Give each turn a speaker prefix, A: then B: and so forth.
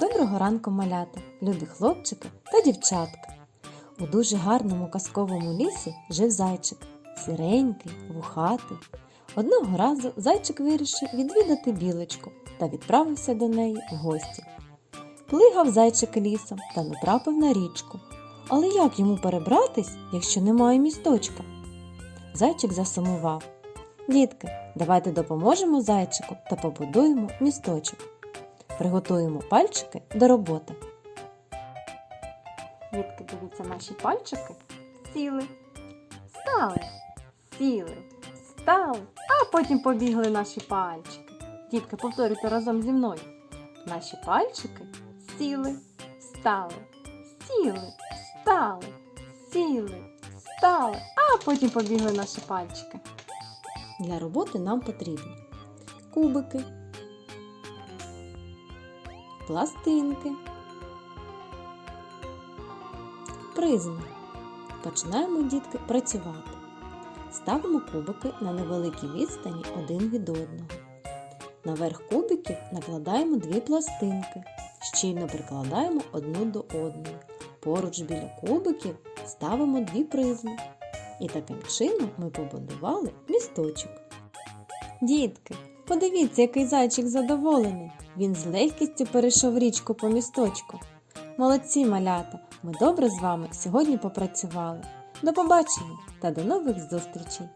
A: Доброго ранку, малята, любі хлопчики та дівчатка. У дуже гарному казковому лісі жив зайчик, сіренький, вухатий. Одного разу зайчик вирішив відвідати білочку та відправився до неї в гості. Плигав зайчик лісом та натрапив на річку. Але як йому перебратись, якщо немає місточка? Зайчик засумував. Дітки, давайте допоможемо зайчику та побудуємо місточок. Приготуємо пальчики до роботи. Дітки, дивіться, наші пальчики сіли, стали, сіли, стали, а потім побігли наші пальчики. Дітки, повторюйте разом зі мною. Наші пальчики сіли, стали, сіли, стали, сіли, стали, а потім побігли наші пальчики. Для роботи нам потрібні кубики, пластинки, призми. Починаємо, дітки, працювати. Ставимо кубики на невеликій відстані один від одного. Наверх кубиків накладаємо дві пластинки, щільно прикладаємо одну до одної. Поруч біля кубиків ставимо дві призми. І таким чином ми побудували місточок. Дітки, подивіться, який зайчик задоволений. Він з легкістю перейшов річку по місточку. Молодці малята! Ми добре з вами сьогодні попрацювали. До побачення та до нових зустрічей!